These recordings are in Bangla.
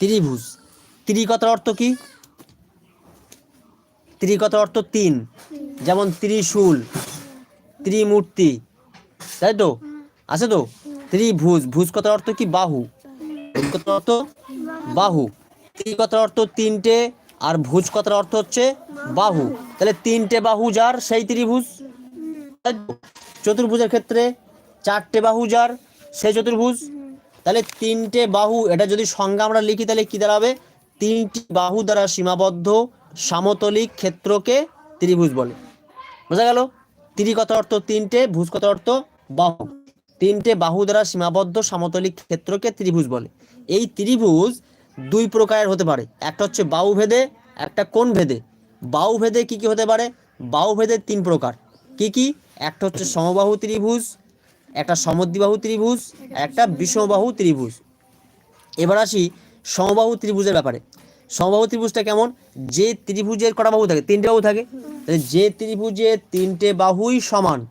ত্রিভুজ। ত্রিকথার অর্থ কি? ত্রিকথার অর্থ তিন। যেমন ত্রিশূল, ত্রিমূর্তি। তাই তো? আছে তো? ত্রিভুজ। ভুজ কথার অর্থ কি? বাহু। কথার অর্থ বাহু। ত্রিকথার অর্থ তিনটে আর ভুজ কথার অর্থ হচ্ছে বাহু। তাহলে তিনটে বাহু যার, সেই ত্রিভুজ? চতুর্ভুজের ক্ষেত্রে চারটে বাহু যার, সেই চতুর্ভুজ? তাহলে তিনটে বাহু, এটা যদি সংজ্ঞা আমরা লিখি, তাহলে কি দাঁড়াবে? তিনটি বাহু দ্বারা সীমাবদ্ধ সামতলিক ক্ষেত্রকে ত্রিভুজ বলে। বোঝা গেল? ত্রিকথার অর্থ তিনটে ভুজ কথার অর্থ বাহু। তিনটে বাহু দ্বারা সীমাবদ্ধ সমতলিক ক্ষেত্রকে ত্রিভুজ বলে। এই ত্রিভুজ দুই প্রকারের হতে পারে। একটা হচ্ছে বাহু ভেদে একটা কোণ ভেদে বাহু ভেদে কি কি হতে পারে? বাহু ভেদে তিন প্রকার। কি কি? একটা হচ্ছে সমবাহু ত্রিভুজ একটা সমদ্বিবাহু ত্রিভুজ, একটা বিষমবাহু ত্রিভুজ। এবার আসি সমবাহু ত্রিভুজের ব্যাপারে। সমবাহু ত্রিভুজটা কেমন? যে ত্রিভুজের কটা বাহু থাকে? তিনটে বাহু থাকে। যে ত্রিভুজে তিনটে বাহুই সমান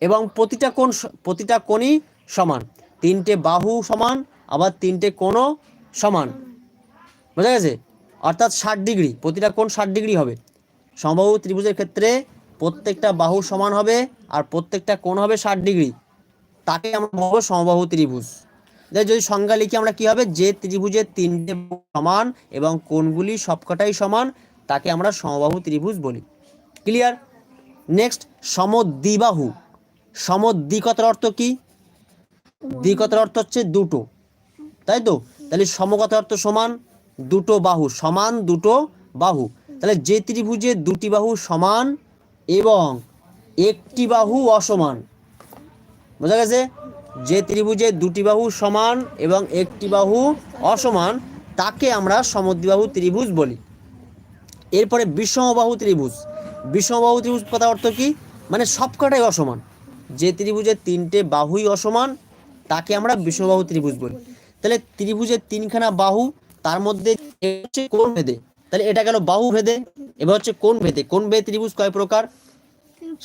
এবং প্রতিটা কোণ প্রতিটা কোণই সমান। তিনটে বাহু সমান, আবার তিনটে কোণও সমান। বোঝা গেছে? অর্থাৎ ষাট ডিগ্রি। প্রতিটা কোণ ষাট ডিগ্রি হবে। সমবাহু ত্রিভুজের ক্ষেত্রে প্রত্যেকটা বাহু সমান হবে আর প্রত্যেকটা কোণ হবে ষাট ডিগ্রি। তাকে আমরা বলব সমবাহু ত্রিভুজ। যদি সংজ্ঞা লিখি আমরা কি হবে? যে ত্রিভুজের তিনটে সমান এবং কোণগুলি সবকটাই সমান, তাকে আমরা সমবাহু ত্রিভুজ বলি। Clear next সমদ্বিবাহু। সমদ্বিকতার অর্থ কি? দ্বিকতার অর্থ হচ্ছে দুটো। তাই তো? তাহলে সমকতার অর্থ সমান, দুটো বাহু। সমান দুটো বাহু। তাহলে যে ত্রিভুজে দুটি বাহু সমান এবং একটি বাহু অসমান। বোঝা গেছে? যে ত্রিভুজে দুটি বাহু সমান এবং একটি বাহু অসমান, তাকে আমরা সমদ্বিবাহু ত্রিভুজ বলি। এরপরে বিষমবাহু ত্রিভুজ। বিষমবাহু ত্রিভুজ কথা অর্থ কি? মানে সবকটাই অসমান। যে ত্রিভুজের তিনটে বাহুই অসমান, তাকে আমরা বিষমবাহু ত্রিভুজ বলি। তাহলে ত্রিভুজের তিনখানা বাহু, তার মধ্যে কোন ভেদে? তাহলে এটা গেল বাহু ভেদে। এবার হচ্ছে কোন ভেদে? কোন ভেদে ত্রিভুজ কয় প্রকার?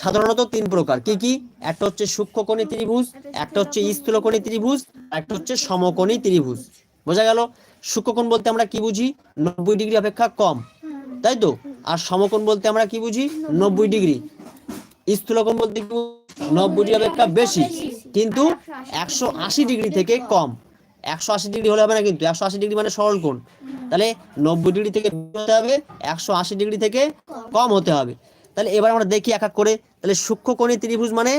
সাধারণত তিন প্রকার। কি কি? একটা হচ্ছে সূক্ষ্মকোণী ত্রিভুজ, একটা হচ্ছে স্থূলকোণী ত্রিভুজ, একটা হচ্ছে সমকোণী ত্রিভুজ। বোঝা গেল? সূক্ষ্মকোণ বলতে আমরা কি বুঝি? নব্বই ডিগ্রি অপেক্ষা কম। তাই তো? আর সমকোণ বলতে আমরা কি বুঝি? নব্বই ডিগ্রি। স্থূলকোণ বলতে? নব্বই ডিগ্রি অপেক্ষা বেশি। কিন্তু একশো আশি ডিগ্রি থেকে কম। একশো আশি ডিগ্রি হলে হবে না কিন্তু, একশো আশি ডিগ্রি মানে সরল কোণ। তাহলে নব্বই ডিগ্রি থেকে হতে হবে, একশো আশি ডিগ্রি থেকে কম হতে হবে। তাহলে এবার আমরা দেখি এক এক করে। তাহলে সূক্ষ্মকোণী ত্রিভুজ মানে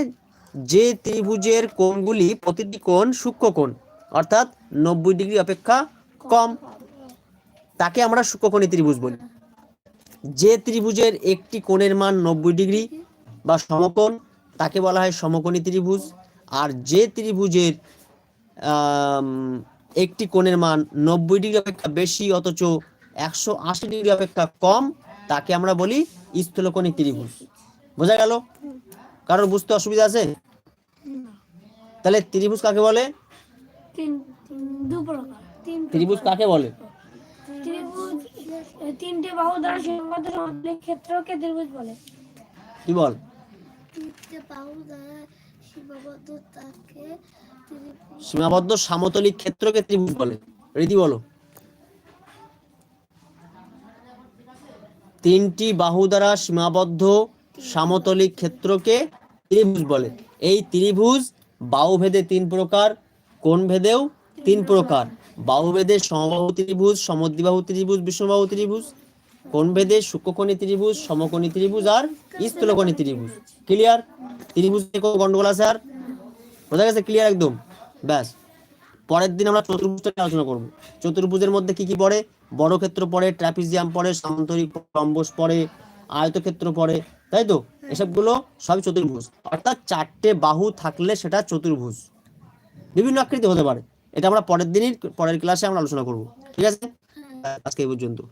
যে ত্রিভুজের কোণগুলি প্রতিটি কোণ সূক্ষ্মকোণ অর্থাৎ নব্বই ডিগ্রি অপেক্ষা কম। তাকে আমরা সূক্ষ্মকোণী ত্রিভুজ বলি। যে ত্রিভুজের একটি কোণের মান নব্বই ডিগ্রি বা সমকোণ, তাকে বলা হয় সমকোণী ত্রিভুজ। আর যে ত্রিভুজের একটি কোণের মান নব্বই ডিগ্রি অপেক্ষা বেশি অথচ একশো আশি ডিগ্রি অপেক্ষা কম তাকে আমরা বলি স্থূলকোণী ত্রিভুজ। বোঝা গেল? কারোর বুঝতে অসুবিধা আছে? তাহলে ত্রিভুজ কাকে বলে? তিন তিন- দু প্রকার। তিন ত্রিভুজ কাকে বলে? তিনটে বাহু দ্বারা সীমাবদ্ধ সমতলের ক্ষেত্রকে ত্রিভুজ বলে। কি বল? তিনটে বাহু দ্বারা সীমাবদ্ধ তাকে সীমাবদ্ধ সমতলিক ক্ষেত্রকে ত্রিভুজ বলে। রীতি বলো। তিনটি বাহু দ্বারা সীমাবদ্ধ সমতলিক ক্ষেত্রকে ত্রিভুজ বলে। এই ত্রিভুজ বাহুভেদে তিন প্রকার কোন ভেদেও তিন প্রকার। বাহুভেদে সমবাহু ত্রিভুজ, সমদ্বিবাহু ত্রিভুজ বিষমবাহু ত্রিভুজ। কোন ভেদে সূক্ষ্মকোণী ত্রিভুজ, সমকোণী ত্রিভুজ আর স্থূলকোণী ত্রিভুজ। ক্লিয়ার ত্রিভুজ গন্ডগোল আছে আর? বোঝা গেছে ক্লিয়ার একদম। ব্যাস। পরের দিন আমরা চতুর্ভুজটা আলোচনা করব। চতুর্ভুজের মধ্যে কি কি পড়ে? বড় ক্ষেত্র পড়ে ট্রাপিজিয়াম পড়ে সামান্তরিক রম্বস পড়ে, আয়তক্ষেত্র পড়ে, তাই তো? এসবগুলো সবই চতুর্ভুজ। অর্থাৎ চারটে বাহু থাকলে সেটা চতুর্ভুজ। বিভিন্ন আকৃতি হতে পারে। এটা আমরা পরের দিনই, পরের ক্লাসে আমরা আলোচনা করব। ঠিক আছে? আজকে এই পর্যন্ত।